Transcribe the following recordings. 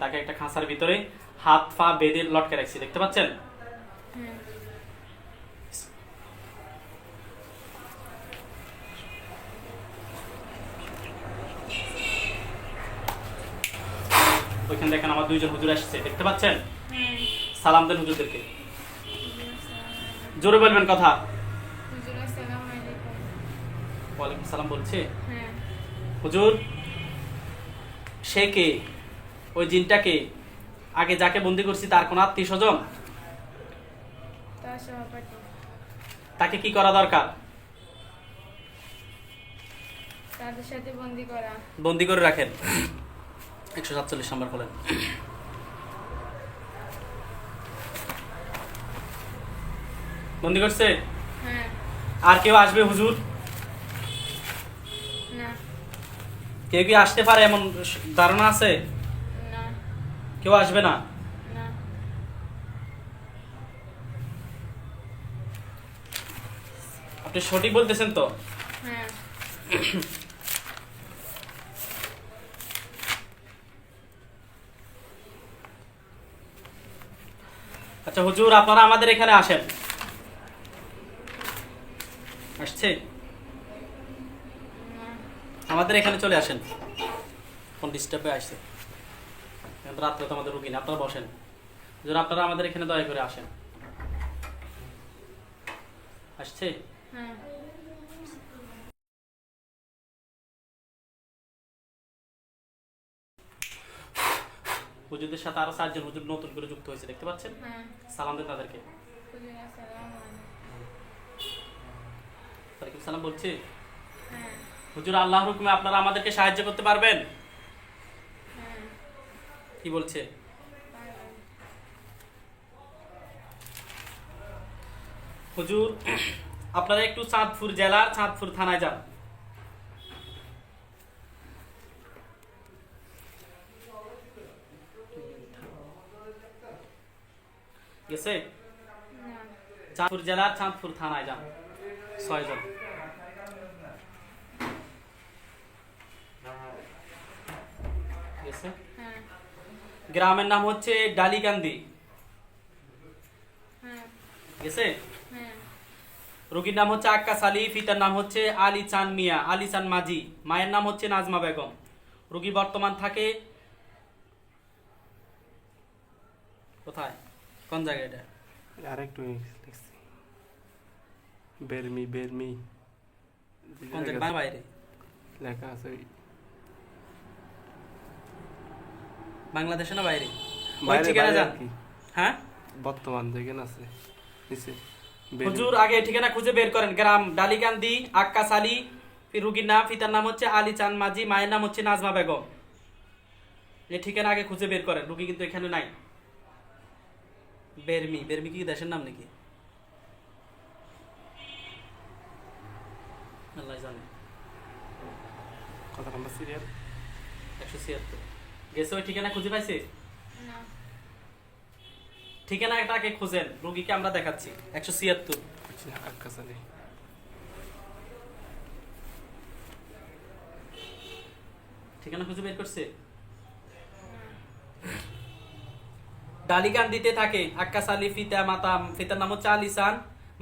তাকে একটা খাঁচার ভিতরে হাত পা বেঁধে লটকে রাখছি দেখতে পাচ্ছেন? ওইখানে দেখেন আমার দুইজন হুজুর আসছে দেখতে পাচ্ছেন? হ্যাঁ। সালাম দেন হুজুরদেরকে। জোরে বলবেন কথা। ওয়ালাইকুম সালাম বলছে। হ্যাঁ। হুজুর সে কে? ওই জিনটাকে আগে যাকে বন্দি করছি তার কোন আত্মীয় স্বজন? তাকে কি করা দরকার? তাদের সাথে বন্দি করা। বন্দি করে রাখেন। একশো সাতচল্লিশ নম্বর বলেন। বন্দি করছে? হ্যাঁ। আর কেউ আসবে হুজুর? না। কেউ কি আসতে পারে এমন ধারণা আছে? কেউ আসবে না? আপনি সঠিক বলতেছেন তো? হ্যাঁ। আচ্ছা হুজুর আপনারা আমাদের এখানে আসেন। আসছে? আমাদের এখানে চলে আসেন। কোন ডিস্টার্বে আসছে? রাত্রে তো আমাদের রুগী না আপনারা বসেন। হুজুর আপনারা আমাদের এখানে দয়া করে আসেন। আসছে? হ্যাঁ। হুজুরদের সাথে আরও চারজন হুজুর নতুন করে যুক্ত হয়েছে দেখতে পাচ্ছেন? হ্যাঁ। সালাম দেন তাদেরকে। সালাম বলছি। হ্যাঁ। হুজুর আল্লাহর হুকুমে আপনারা আমাদেরকে সাহায্য করতে পারবেন? কি বলছে। হুজুর, আপনারা একটু চাঁদপুর জেলার চাঁদপুর থানায় যান। গেছে? চাঁদপুর জেলার চাঁদপুর থানায় যান। ছয়জন গেছে? গ্রামের নাম হচ্ছে ডালিকান্দি হ্যাঁ। গেছে? হ্যাঁ। রোগীর নাম হচ্ছে আক্কাস আলী পিতার নাম হচ্ছে আলী চান মিয়া আলী চান মাঝি মায়ের নাম হচ্ছে নাজমা বেগম। রোগী বর্তমান থাকে কোথায়? কোন জায়গায় এটা? আরেকটু লিখছি। বেরমি বেরমি। কোন জায়গায়? বাইরে। লেখা আছে ওই বাংলাদেশে না বাইরে? ওই বাইরে ঠিকানা যান হ্যাঁ? বর্তমান যেখানে আছে নিচে। হুজুর আগে ঠিকানা খুঁজে বের করেন। গ্রাম ডালিকান্দি আক্কাস আলী রুগীর নাম পিতার নাম হচ্ছে আলী চান মাঝি মায়ের নাম হচ্ছে নাজমা বেগম। এই ঠিকানা আগে খুঁজে বের করেন রুগী কিন্তু এখানে নাই। বেরমি বেরমি কি দেশের নাম নাকি? আল্লাহ জানে। কত নাম্বার সিরিয়াল একশো ছিয়াত্তর। গেছে ওই ঠিকানা খুঁজে পাইছে না। ঠিকানাটাকে খুঁজেন রুগীকে আমরা দেখাচ্ছি একশো ছিয়াত্তর। আচ্ছা আকাশ আলী ঠিকানা খুঁজে বের করছে? ডালিকান্দিতে থাকে আক্কাস আলী ফিতা মাতা ফিতার নাম হচ্ছে আলিসান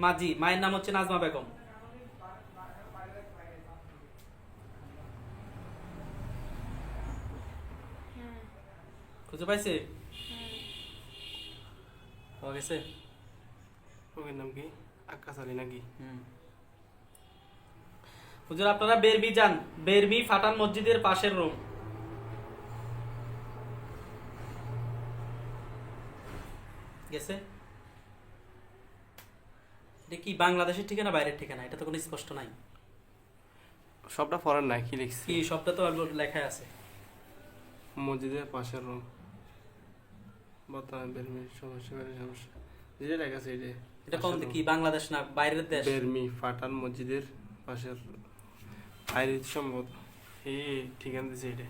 মাঝি মায়ের নাম হচ্ছে নাজমা বেগম হ্যাঁ খুঁজে পাইছে পাওয়া গেছে ওর নাম কি আকাশ আলী নাকি হুজুর আপনারা বেরবি যান বেরবি ফাটান মসজিদের পাশের রুম গেছে এটা কি বাংলাদেশের ঠিকানা বাইরের ঠিকানা? এটা তো কোনো স্পষ্ট নাই। সবটা ফরেন নাই কি লিখছি? কি সবটা তো লেখা আছে। মসজিদের পাশের রুম বর্তমানে বেরমি সমস্যা বেরমি সমস্যা। যেটা লেখা আছে যে এটা কোন কি বাংলাদেশ না বাইরের দেশ? বেরমি ফাটান মসজিদের পাশের বাইরে সম্ভবত এই ঠিকানা দিছে এটা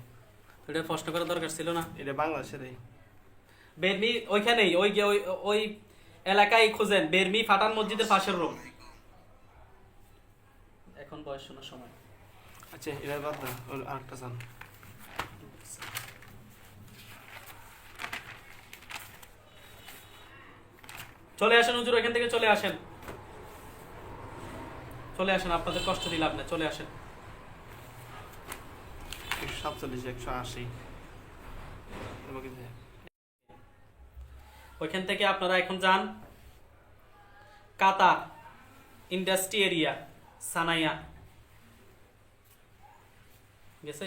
এটা প্রশ্ন করার দরকার ছিল না? এটা বাংলাদেশের বেরমি ওইখানেই ওই যে ওই এলাকায় খুঁজেন বেরমি ফাটান মসজিদের পাশের রুম এখন বয়স শোনার সময়। আচ্ছা এটা বাদ দাও আরেকটা চান। চলে আসেন হুজুর এখান থেকে চলে আসেন। চলে আসেন আপনাদের কষ্ট দিলে আপনি চলে আসেন। সাতচল্লিশ একশো আশি। ওইখান থেকে আপনারা এখন যান। Qatar industry area Sanaiya. গেছে?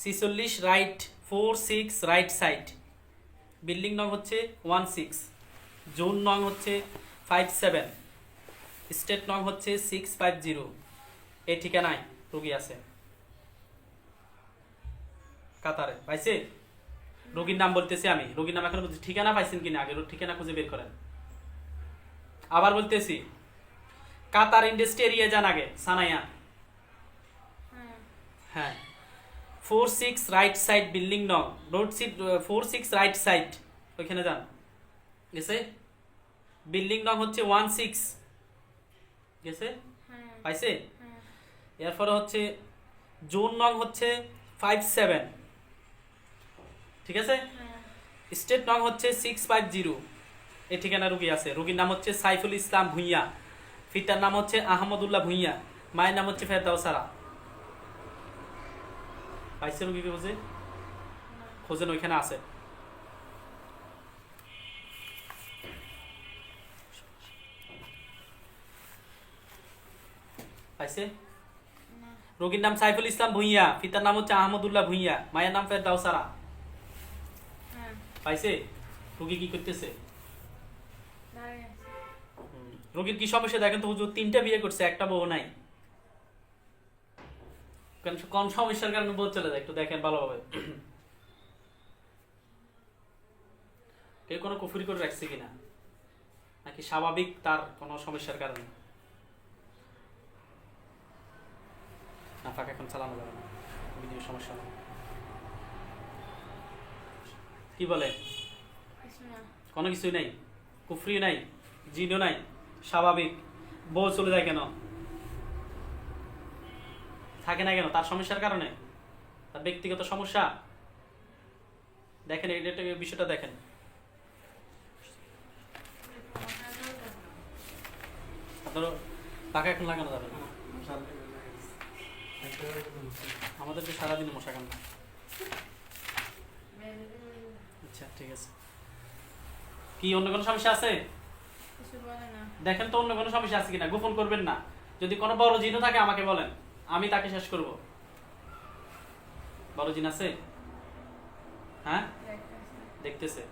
ছিচল্লিশ right four six right side. Building নং হচ্ছে ওয়ান সিক্স। জোন নং হচ্ছে ফাইভ সেভেন স্টেট নং হচ্ছে সিক্স ফাইভ জিরো এই ঠিকানায় রুগী আছে। কাতারে, পাইছে? রোগীর নাম বলতেছি আমি। রোগীর নাম এখন ঠিকানা পাইছেন কিনা? আগে ঠিকানা খুঁজে বের করেন। আবার বলতেছি, কাতার ইন্ডাস্ট্রি এরিয়া যান আগে, সানাইয়া। হ্যাঁ। Four six right side building নং। Road seat four six right side ওইখানে যান। গেছে? বিল্ডিং নং হচ্ছে ওয়ান সিক্স গেছে? হ্যাঁ। পাইছে? হ্যাঁ। এরপরে হচ্ছে জোন নং হচ্ছে ফাইভ সেভেন ঠিক আছে? হ্যাঁ। স্টেট নং হচ্ছে সিক্স ফাইভ জিরো এই ঠিকানা রুগী আছে। রুগীর নাম হচ্ছে সাইফুল ইসলাম ভুঁইয়া। পিতার নাম হচ্ছে আহমদুল্লাহ ভুঁইয়া। মায়ের নাম হচ্ছে ফেরদাও সারা। পাইছে রুগীকে বুঝে খোঁজেন ওইখানে আছে। পাইছে? রোগীর নাম সাইফুল ইসলাম ভুঁইয়া পিতার নাম হচ্ছে আহমদুল্লাহ ভুঁইয়া মায়ের নাম ফেরদাও সারা। হ্যাঁ। পাইছে? রুগী কি করতেছে? রোগীর কি সমস্যা? দেখেন তো হুজুর তিনটা বিয়ে করছে একটা বউ নাই। কেন কোন সমস্যার কারণে বউ চলে যায়? একটু দেখেন ভালোভাবে। কেউ কোনো কুফুরি করে রাখছে কিনা? নাকি স্বাভাবিক তার কোনো সমস্যার কারণে? না ফাঁকা এখন চালানো যাবে না। ভিডিও সমস্যা নেই। কি বলে? কোনো কিছুই নাই? কুফরি নাই? জিনও নাই? স্বাভাবিক। বউ চলে যায় কেন? থাকে না কেন? তার সমস্যার কারণে? তার ব্যক্তিগত সমস্যা? দেখেন এই এই বিষয়টা দেখেন। আপনার টাকা এখন লাগানো যাবে না? আমাদের তো সারাদিন মশা কান্না আচ্ছা ঠিক আছে। কি অন্য কোনো সমস্যা আছে? দেখেন তো অন্য কোনো সমস্যা আছে কিনা গোপন করবেন না। যদি কোনো বড় জিনও থাকে আমাকে বলেন। আমি তাকে শেষ করব। বড় জিন আছে? হ্যাঁ? দেখতেছে।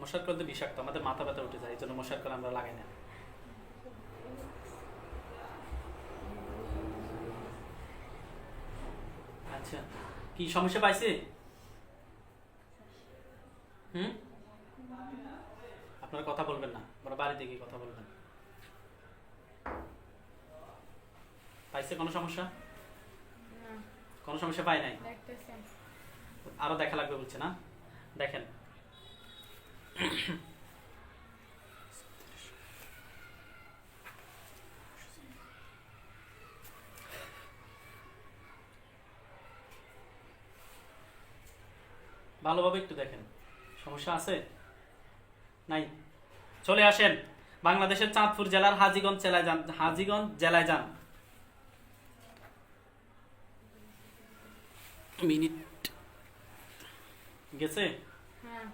মশার করতে বিষাক্ত আমাদের মাথা ব্যথা উঠে যায় এই জন্য মশার করে আমরা লাগাই না। আচ্ছা। কি সমস্যা পাইছে? হুম? আপনারা কথা বলবেন না আপনারা বাড়িতে গিয়ে কথা বলবেন। পাইছে কোনো সমস্যা? কোনো সমস্যা পাই নাই? আরও দেখা লাগবে বলছে না? দেখেন। ভালোভাবে একটু দেখেন। সমস্যা আছে? নাই। চলে আসেন। বাংলাদেশের চাঁদপুর জেলার হাজিগঞ্জ জেলায় যান। হাজিগঞ্জ জেলায় যান। মিনিট। গেছে? হ্যাঁ।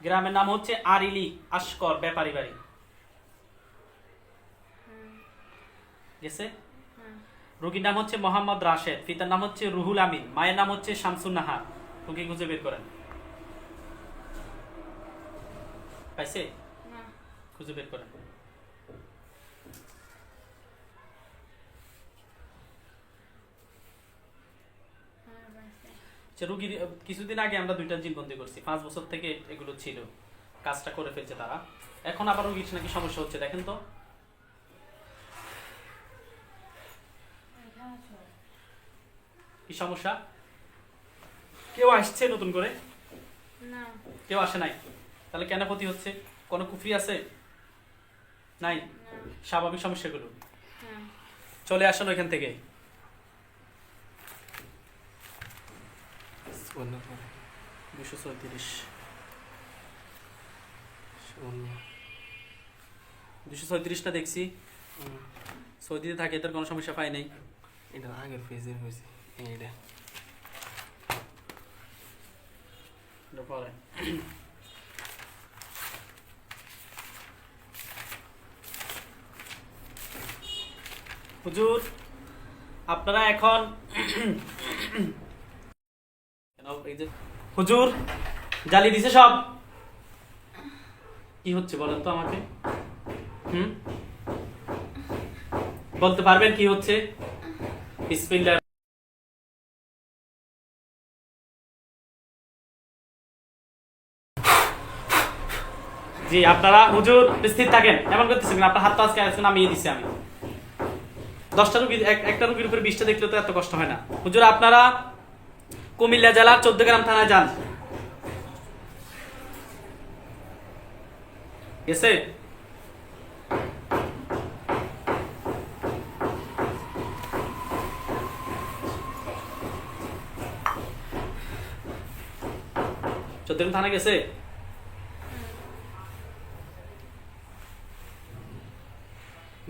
গ্রামের নাম হচ্ছে আরিলি আশকর ব্যাপারী বাড়ি। গেছে? রোগীর নাম হচ্ছে মোহাম্মদ রাশেদ পিতার নাম হচ্ছে রুহুল আমিন মায়ের নাম হচ্ছে শামসুন নাহার রুগী খুঁজে বের করেন। পাইছে? খুঁজে বের করেন। হ্যাঁ আচ্ছা রুগীর কিছুদিন আগে আমরা দুইটা জিনবন্দি করছি পাঁচ বছর থেকে এগুলো ছিল কাজটা করে ফেলছে তারা। এখন আবার রুগীর নাকি সমস্যা হচ্ছে দেখেন তো এখানে আছো কি সমস্যা? কেউ আসছে নতুন করে? না। কেউ আসে নাই? তাহলে কেন ক্ষতি হচ্ছে? কোনো কুফরি আছে? নাই? স্বাভাবিক সমস্যাগুলো। হ্যাঁ। চলে আসেন ওইখান থেকে। দুশো দুশো ছয়ত্রিশটা দেখছি। সৌদিতে থাকে এটার কোনো সমস্যা পাই নাই। এটা আগের পেজের হয়েছে এইটা হুজুর, আপনারা এখন হুজুর জ্বালিয়ে দিছে সব। কি হচ্ছে বলেন তো আমাকে? হুম? বলতে পারবেন কি হচ্ছে? বিসমিল্লাহ জি, আপনারা হুজুর স্থির থাকেন, এমন করতেছেন আপনার হাত তো আজকে আজকে নামিয়ে দিছি আমি। দশটা রুগী এক- একটা রুগীর উপরে বিশটা দেখলে তো এত কষ্ট হয় না। হুজুর, আপনারা কুমিল্লা জেলার চোদ্দ গ্রাম থানায় যান। গেছে? গ্রাম থানা গেছে?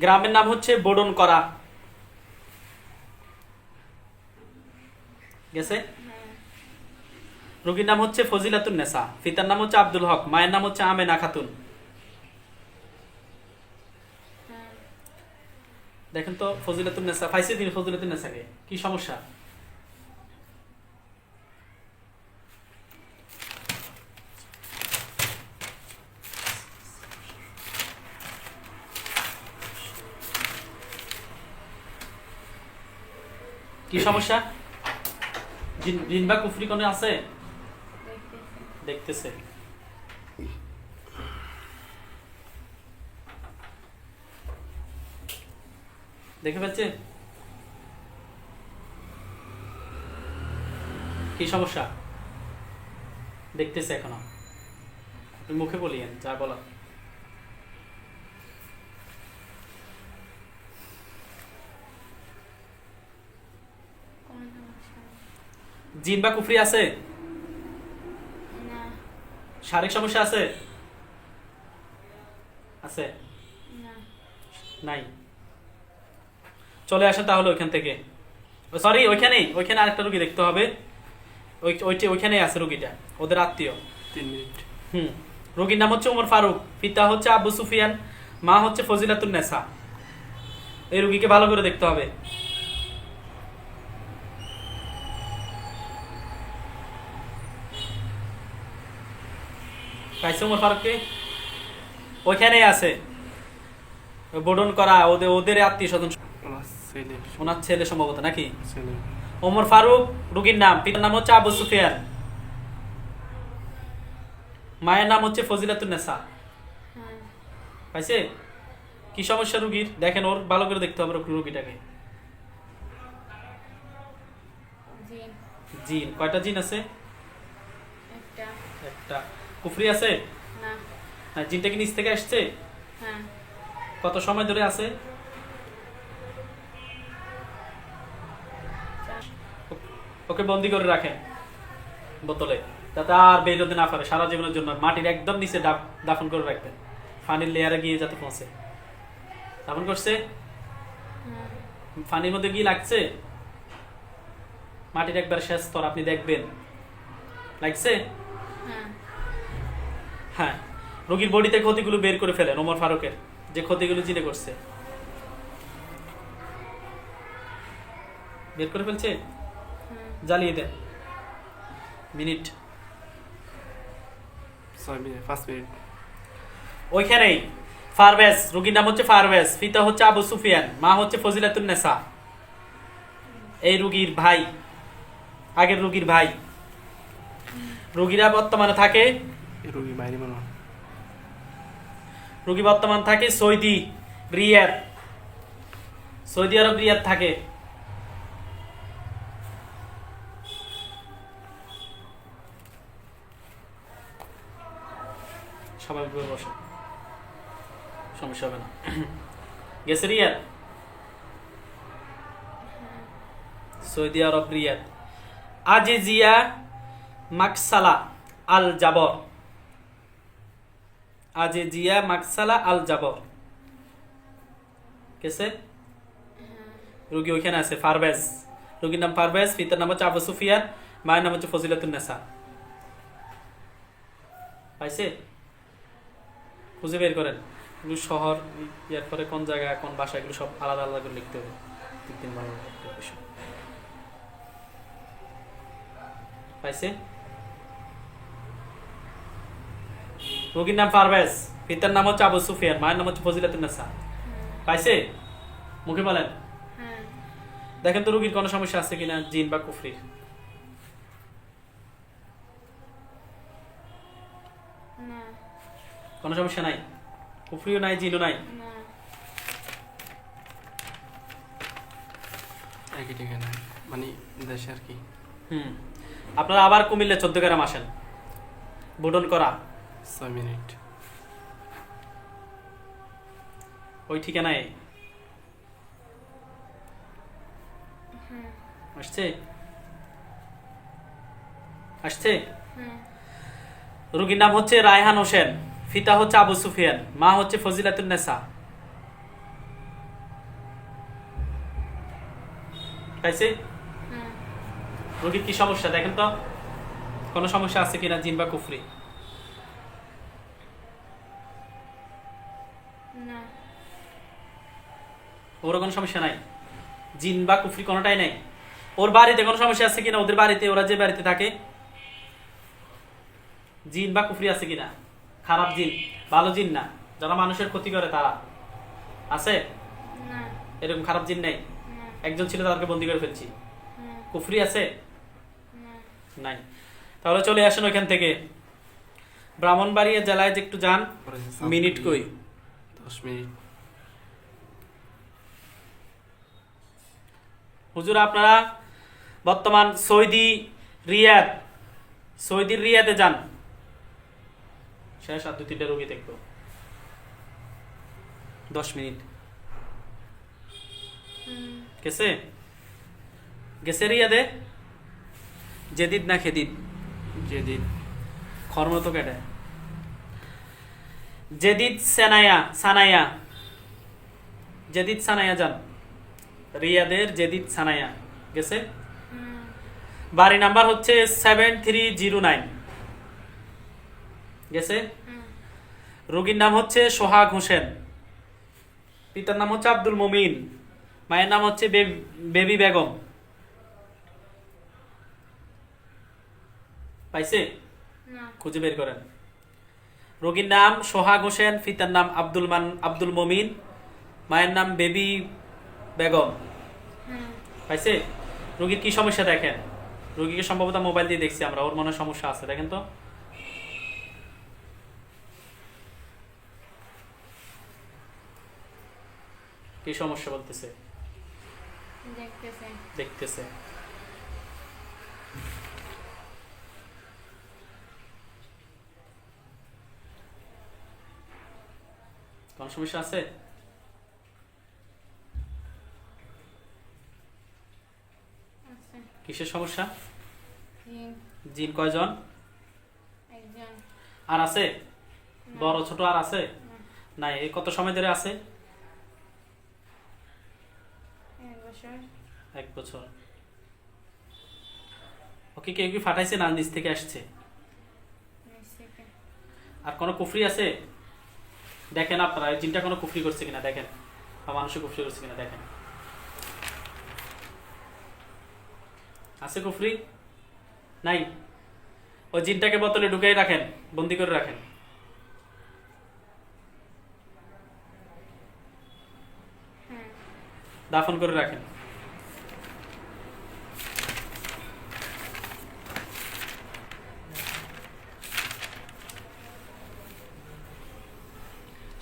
গ্রামের নাম হচ্ছে বোডন করা গেছে? রোগীর নাম হচ্ছে ফজিলাতুন নেসা পিতার নাম হচ্ছে আব্দুল হক, মায়ের নাম হচ্ছে আমেনা খাতুন। দেখেন তো ফজিলাতুন নেসা পাইছে তিনি ফজিলাতুন নেসাকে কি সমস্যা? কি সমস্যা? জিন বা কুফরি কোনে আছে? দেখতেছে। দেখে ফেলছে? কি সমস্যা? দেখতেছে এখনও। মুখে বলিয়েন, যা বলা কোনো সমস্যা নেই। জিন বা কুফরি আছে? শারীরিক সমস্যা আছে? আছে? নাই। চলে আসেন তাহলে ওইখান থেকে। সরি ওইখানেই ওইখানে আরেকটা রুগী দেখতে হবে। ওই ওইটি ওইখানেই আছে রুগীটা ওদের আত্মীয়। তিন মিনিট। হুম। রুগীর নাম হচ্ছে ওমর ফারুক পিতা হচ্ছে আবু সুফিয়ান মা হচ্ছে ফজিলাতুন নেসা। এই রুগীকে ভালো করে দেখতে হবে। পাইছে ওমর ফারুককে ওইখানেই আছে। বোডন করা ওদের ওদের আত্মীয় স্বজন। ওনার ছেলে। সম্ভবত নাকি? ওমর ফারুক রুগীর নাম। পিতার নাম হচ্ছে আবু সুফিয়ান। মায়ের নাম হচ্ছে ফজিলাতুন নেসা। পাইছে? কি সমস্যা রুগীর? দেখেন ওর ভালো করে দেখতে হবে রুগীটাকে। জিন। কয়টা জিন আছে? একটা। একটা। কুফরি আছে? না। হ্যাঁ জিনটা কি নিচ থেকে আসছে? হ্যাঁ। কত সময় ধরে আছে? ওকে বন্দি করে রাখেন বোতলে যাতে আর বেরোতে না পারে সারা জীবনের জন্য। মাটির একদম নিচে দাফন করে রাখবেন। ফানির লেয়ারে গিয়ে যাতে পৌঁছে। দাফন করছে? ফানির মধ্যে গিয়ে লাগছে? মাটির একবার শেষ স্তর আপনি দেখবেন। লাগছে? হ্যাঁ। হ্যাঁ রোগীর বডিতে ক্ষতিগুলো বের করে ফেলেন ওমর ফারুকের যে ক্ষতিগুলো জিনে করছে। বের করে ফেলছে? জ্বালিয়ে দেন। মিনিট। ছয় মিনিট পাঁচ মিনিট। ওইখানেই ফারভেজ রোগীর নাম হচ্ছে ফারভেজ পিতা হচ্ছে আবু সুফিয়ান মা হচ্ছে ফজিলাতুন নেসা এই রুগীর ভাই আগের রুগীর ভাই। রুগীরা বর্তমানে থাকে রোগী বাইরে মনে হয়। রুগী বর্তমান থাকে Saudi, Riyadh. Saudi Arab, Riyadh থাকে। Saudi Arab, Riyadh. Aziziya Maksala Al Jabr Aziziya মাকসালা Al জাবর। কেসে রুগী ওইখানে আছে পারভেজ রুগীর নাম পারভেজ পিতার নাম হচ্ছে আবু সুফিয়ান মায়ের নাম হচ্ছে ফজিলাতুন নেসা। পাইছে? খুঁজে বের করেন। এগুলো শহর ইয়ার পরে কোন জায়গা কোন ভাষা এগুলো সব আলাদা আলাদা করে লিখতে হবে। তিন তিন পাইছে? রোগীর নাম পারভেজ পিতার নাম হচ্ছে আবু সুফিয়ান মায়ের নাম হচ্ছে ফজিলাতুন নেসা। পাইছে? মুখে বলেন। হ্যাঁ। দেখেন তো রোগীর কোনো সমস্যা আছে কিনা জিন বা কুফরির। না। কোনো সমস্যা নাই? কুফরিও নাই জিনও নাই? একই ঠিকানা মানে দেশে আর কি। হুম। আপনারা আবার কুমিল্লে চোদ্দ গ্রাম আসেন। বুটন করা। ছয় মিনিট। ওই ঠিকানায়? হ্যাঁ। আসছে? আসছে? হ্যাঁ। রোগীর নাম হচ্ছে রায়হান হোসেন ফিতা হচ্ছে আবু সুফিয়ান মা হচ্ছে ফজিলাতুন নেসা। পাইছে? হ্যাঁ। রোগীর কি সমস্যা? দেখেন তো। কোনো সমস্যা আছে কিনা জিন বা কুফরি না ওর কোনো সমস্যা নাই। জিন বা কুফরি কোনোটাই নাই। ওর বাড়িতে কোনো সমস্যা আছে কিনা? ওদের বাড়িতে ওরা যে বাড়িতে থাকে জিন বা কুফরি আছে কিনা? খারাপ জিন ভালো জিন না। যারা মানুষের ক্ষতি করে তারা। আছে? এরকম খারাপ জিন নেই। একজন ছিল তাদেরকে বন্দি করে ফেলছি। কুফরি আছে? নাই। তাহলে চলে আসেন ওইখান থেকে। ব্রাহ্মণবাড়িয়া জেলায় যে একটু যান। মিনিট কই? দশ মিনিট। হুজুর, আপনারা বর্তমান সৌদি রিয়াদ সৌদির রিয়াদে যান। শেষ আর দু তিনটে রোগী দেখব। দশ মিনিট। গেছে? গেছে রিয়াদে? জেদিদ না খেদিদ যেদিন। খর্ম তো কেটে। জেদিদ সেনায়া, সানায়া জেদিদ সানায়া যান। রিয়াদের জেদিদ সানায়া গেছে? বাড়ি নাম্বার হচ্ছে সেভেন থ্রি জিরো নাইন গেছে? রোগীর নাম হচ্ছে সোহাগ হোসেন। পিতার নাম হচ্ছে আব্দুল মমিন। মায়ের নাম হচ্ছে বেবি বেগম। পাইছে? খুঁজে বের করেন। রোগীর নাম সোহাগ হোসেন পিতার নাম আব্দুল মান আব্দুল মমিন। মায়ের নাম বেবি বেগম। হ্যাঁ। পাইছে? রোগীর কি সমস্যা দেখেন? রোগীকে সম্ভবত মোবাইল দিয়ে দেখছি আমরা ওর মনে সমস্যা আছে দেখেন তো। কি সমস্যা বলতেছে? দেখতেছে। দেখতেছে। কোন সমস্যা আছে আছে কিসের সমস্যা? জিন। কয়জন? আর আছে? বড় ছোট আর আছে? না। নাই এই কত সময় ধরে আছে? এক বছর। ওকে কেউ কি ফাটাইছে না নিচ থেকে আসছে? আর কোনো কুফরি আছে? দেখেন আপনারা জিনটা কোনো কুফরি করছে কিনা দেখেন বা মানুষে কুফরি করছে কিনা দেখেন। আছে কুফরি? নাই। ওই জিনটাকে বোতলে ঢুকাই রাখেন বন্দি করে রাখেন। দাফন করে রাখেন।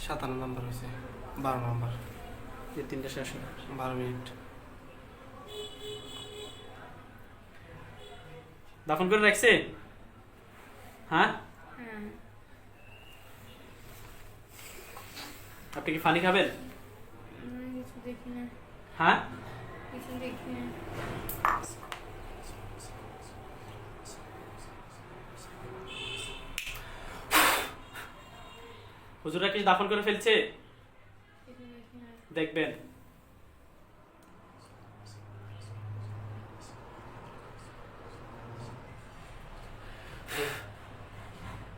সাতান্ন নম্বর হয়েছে বারো নাম্বার। তিনটা শেষ বারো মিনিট। দাফন করে রাখছে? হ্যাঁ? আপনি কি ফানি খাবেন? হ্যাঁ? হুজুরা কি দাফন করে ফেলছে? দেখবেন।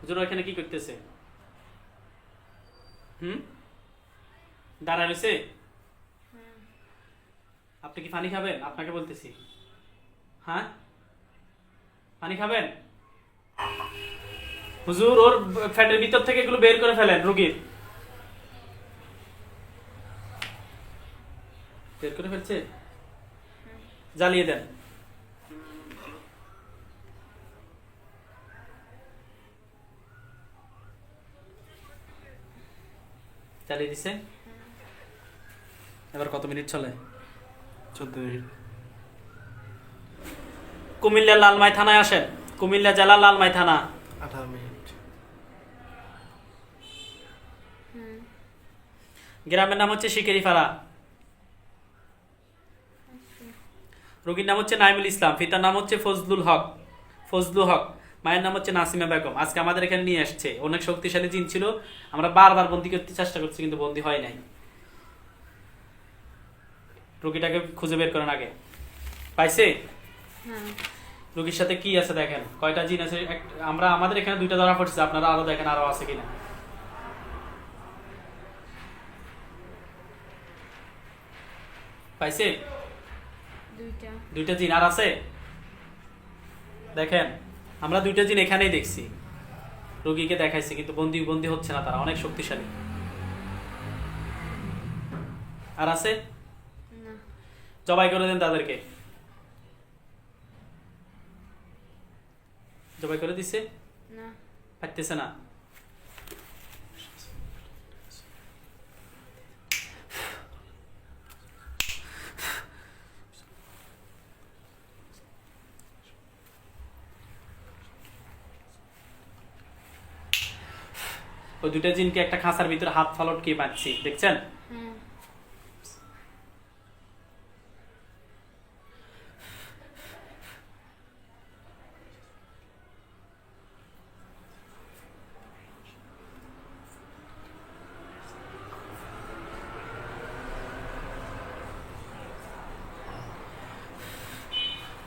হুজুর এখানে কি করতেছে? হুম? দাঁড়া রয়েছে আপনি কি পানি খাবেন? আপনাকে বলতেছি। হ্যাঁ? পানি খাবেন? হুজুর ওর ফ্যাটের ভিতর থেকে এগুলো বের করে ফেলেন রুগীর। বের করে ফেলছে? জ্বালিয়ে দেন। জ্বালিয়ে দিছে। এবার কত মিনিট চলে? চোদ্দ মিনিট। কুমিল্লা লালমাই থানায় আসেন। কুমিল্লা জেলা লালমাই থানা। আঠারো মিনিট। গ্রামের নাম হচ্ছে শিকেরিপাড়া রোগীর নাম হচ্ছে নাইমুল ইসলাম। পিতার নাম হচ্ছে ফজলুল হক। ফজলু হক। মায়ের নাম হচ্ছে নাসিমা বেগম। আজকে আমাদের এখানে নিয়ে আসছে। অনেক শক্তিশালী জিন ছিল। আমরা বারবার বন্দি করতে চেষ্টা করছি কিন্তু বন্দি হয় নাই। রোগীটাকে খুঁজে বের করেন আগে। পাইছে? হ্যাঁ। রোগীর সাথে কি আছে দেখেন? কয়টা জিন আছে? আমরা আমাদের এখানে দুইটা ধরা পড়ছে। আপনারা আরও দেখেন আরও আছে কিনা। পাইছে? দুইটা। দুইটা জিন আর আছে? দেখেন। আমরা দুইটা জিন এখানেই দেখছি। রোগীকে দেখাইছি কিন্তু বন্দি বন্দি হচ্ছে না তারা অনেক শক্তিশালী। আর আছে? জবাই করে দেন তাদেরকে। জবাই করে দিছে? না। পারতেছে না। ওই দুটা জিনকে একটা খাঁচার ভিতরে হাত ফালট কে পাচ্ছি দেখছেন?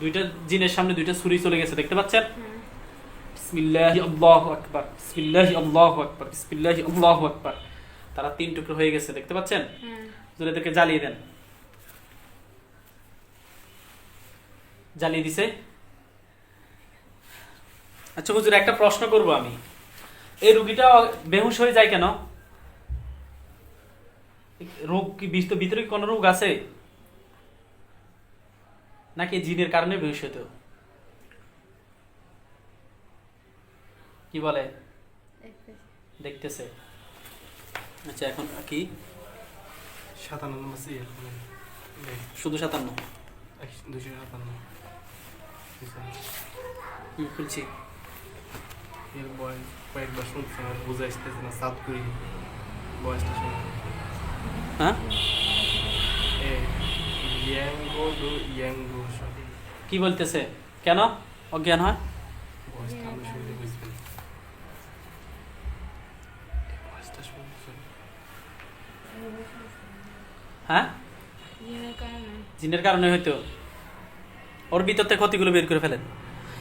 দুইটা জিনের সামনে দুইটা ছুরি চলে গেছে দেখতে পাচ্ছেন? বিসমিল্লাহি আল্লাহু আকবার বিসমিল্লাহি আল্লাহু আকবার বিসমিল্লাহি আল্লাহু আকবার। তারা তিন টুকরো হয়ে গেছে দেখতে পাচ্ছেন? এদেরকে জ্বালিয়ে দেন। জ্বালিয়ে দিছে। আচ্ছা হুজুর একটা প্রশ্ন করব আমি। এই রুগীটা বেহুশ হয়ে যায় কেন? রোগ কি ভিত- ভিতরে কি কোনো রোগ আছে? নাকি জিনের কারণে বেহুশ হতো কি বলে? দেখতেছে। আচ্ছা এখন কি? সাতান্ন নম্বর সিরিয়াল শুধু সাতান্ন? দুশো সাতান্ন। হুম, খুলছি। এর বয়স কয়েকবার শুনছি আমার বুঝে আসতেছে না সাত করি বয়সটা শুনে। হ্যাঁ? কি বলতেছে? কেন? অজ্ঞান হয়? হ্যাঁ? জিনের কারণে। হয়তো। ওর ভিতর থেকে ক্ষতিগুলো বের করে ফেলেন।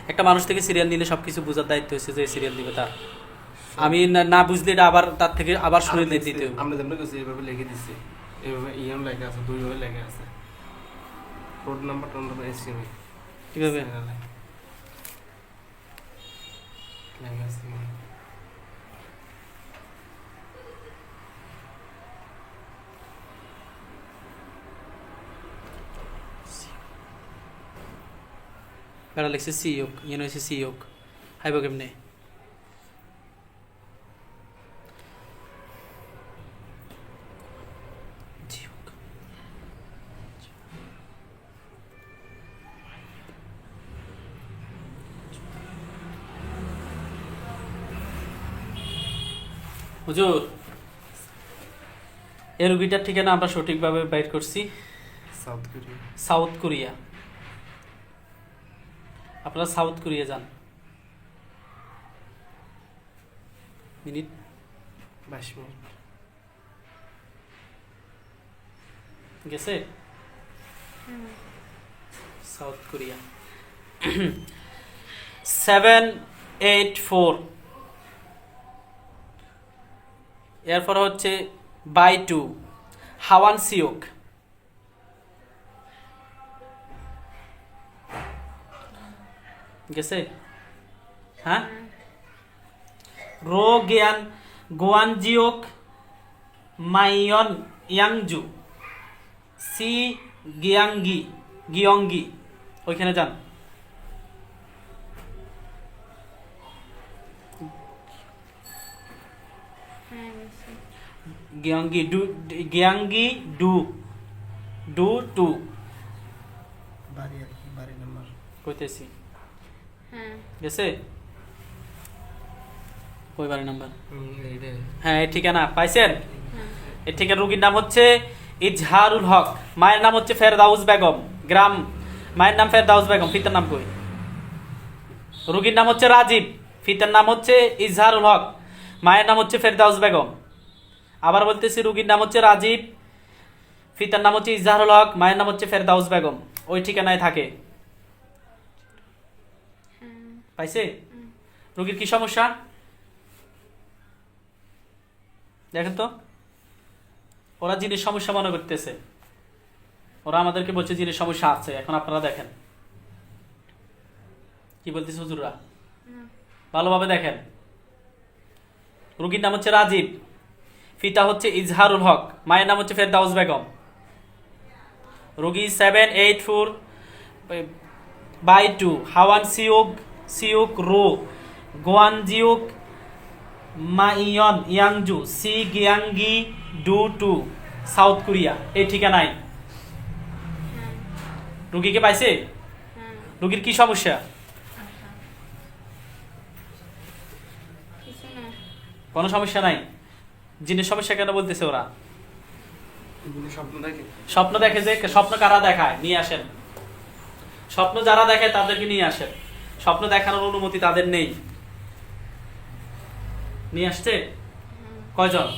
একটা মানুষ থেকে সিরিয়াল নিলে সবকিছু বোঝার দায়িত্ব হচ্ছে যে সিরিয়াল দিবে তার। আমি না- না বুঝলে এটা আবার তার থেকে আবার শুনে দিতে হবে। আমরা যেমন এইভাবে লিখে দিচ্ছি এইভাবে ইএম লেখা আছে দুইভাবে লেখা আছে। Road number tone number ACME কীভাবে? লেখা আছে। বেড়া লিখছে সি হোক ইয়ে হয়েছে সি হোক হাইব কেমনে। হুজুর এই রুগীটার ঠিকানা আমরা সঠিকভাবে বাইর করছি। South Korea. South Korea. আপনারা সাউথ কোরিয়া যান। মিনিট বাইশ মিনিট। গেছে? South Korea. Seven eight four. এরপর হচ্ছে বাই টু। হাওয়ান সিওক গেছে? হ্যাঁ? Ro Gyan Gwangjeok myeon Yangju. Si Gyeonggi Gyeonggi. ওইখানে যান। বেশি do Gyeonggi do do two. কইতেছি। গেছে? কই বাড়ি নাম্বার? হ্যাঁ এই ঠিকানা পাইছেন? হ্যাঁ। এই ঠিকানা রুগীর নাম হচ্ছে ইজহারুল হক। মায়ের নাম হচ্ছে ফেরদাউস বেগম গ্রাম। মায়ের নাম ফেরদাউস বেগম পিতার নাম কই? রুগীর নাম হচ্ছে রাজীব পিতার নাম হচ্ছে ইজহারুল হক। মায়ের নাম হচ্ছে ফেরদাউস বেগম। আবার বলতেছি রুগীর নাম হচ্ছে রাজীব পিতার নাম হচ্ছে ইজহারুল হক মায়ের নাম হচ্ছে ফেরদাউস বেগম। ওই ঠিকানায় থাকে। হ্যাঁ পাইছে। রুগীর কি সমস্যা? দেখেন তো ওরা জিনিস সমস্যা মনে করতেছে। ওরা আমাদেরকে বলছে জিনিস সমস্যা আছে এখন আপনারা দেখেন। কি বলতেছে হুজুররা? ভালোভাবে দেখেন। রুগীর নাম হচ্ছে রাজীব ফিতা হচ্ছে ইজহারুল হক মায়ের নাম হচ্ছে ফেরদাউস বেগম। রুগী seven eight four by two Hwanseok seok ro Gwangjeok myeon Yangju si Gyeonggi do two South Korea এই ঠিকানায় হ্যাঁ। রুগীকে পাইছে? হ্যাঁ। রুগীর কি সমস্যা? কোনো সমস্যা নাই? জিনিস সমস্যা কেন বলতেছে ওরা? এগুলো স্বপ্ন দেখে। স্বপ্ন দেখে যে স্বপ্ন কারা দেখায়? নিয়ে আসেন। স্বপ্ন যারা দেখে তাদেরকে নিয়ে আসেন। স্বপ্ন দেখানোর অনুমতি তাদের নেই। নিয়ে আসছে? কয়জন?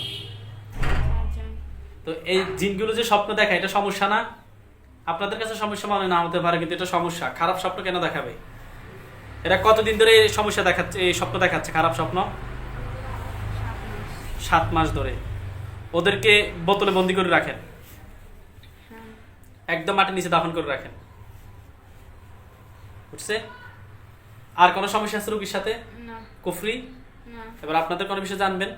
তো এই জিনগুলো যে স্বপ্ন দেখায় এটা সমস্যা না? আপনাদের কাছে সমস্যা মনে না হতে পারে কিন্তু এটা সমস্যা। খারাপ স্বপ্ন কেন দেখাবে? এরা কতদিন ধরে এই সমস্যা দেখাচ্ছে এই স্বপ্ন দেখাচ্ছে খারাপ স্বপ্ন? সাত মাস ধরে। ওদেরকে বোতলে বন্দি করে রাখেন। হ্যাঁ। একদম মাটির নিচে দাফন করে রাখেন। বুঝছে? আর কোনো সমস্যা আছে রোগীর সাথে? না। কুফরি? না। এবার আপনাদের কোনো বিষয়ে জানবেন?